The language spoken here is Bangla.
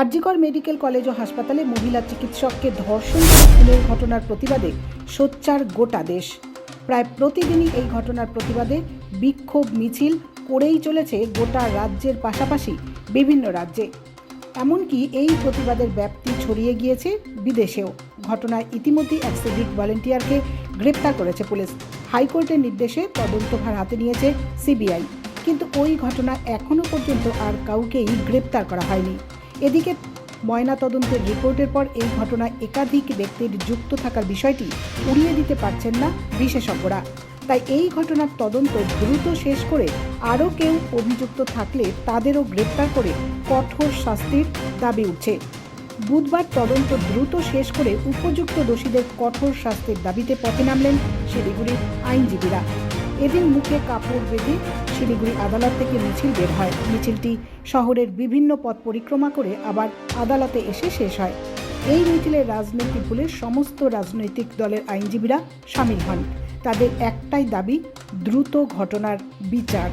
আরজিকর মেডিকেল কলেজ ও হাসপাতালে মহিলা চিকিৎসককে ধর্ষণ খুনের ঘটনার প্রতিবাদে সোচ্চার গোটা দেশ। প্রায় প্রতিদিনই এই ঘটনার প্রতিবাদে বিক্ষোভ মিছিল করেই চলেছে গোটা রাজ্যের পাশাপাশি বিভিন্ন রাজ্যে। এমনকি এই প্রতিবাদের ব্যাপ্তি ছড়িয়ে গিয়েছে বিদেশেও। ঘটনায় ইতিমধ্যেই এক সিভিক ভলেন্টিয়ারকে গ্রেপ্তার করেছে পুলিশ। হাইকোর্টের নির্দেশে তদন্তভার হাতে নিয়েছে সিবিআই। কিন্তু ওই ঘটনা এখনও পর্যন্ত আর কাউকেই গ্রেপ্তার করা হয়নি। এদিকে ময়না তদন্তের রিপোর্টের পর এই ঘটনায় একাধিক ব্যক্তির যুক্ত থাকার বিষয়টি উড়িয়ে দিতে পারছেন না বিশেষজ্ঞরা। তাই এই ঘটনার তদন্ত দ্রুত শেষ করে আরও কেউ অভিযুক্ত থাকলে তাদেরও গ্রেপ্তার করে কঠোর শাস্তির দাবি উঠছে। বুধবার তদন্ত দ্রুত শেষ করে উপযুক্ত দোষীদের কঠোর শাস্তির দাবিতে পথে নামলেন শিলিগুড়ির আইনজীবীরা। এদিন মুখে কাপড় বেঁধে শিলিগুড়ি আদালত থেকে মিছিল বের হয়। মিছিলটি শহরের বিভিন্ন পথ পরিক্রমা করে আবার আদালতে এসে শেষ হয়। এই মিছিলে রাজনৈতিক ভুলে সমস্ত রাজনৈতিক দলের আইনজীবীরা সামিল হন। তাদের একটাই দাবি, দ্রুত ঘটনার বিচার।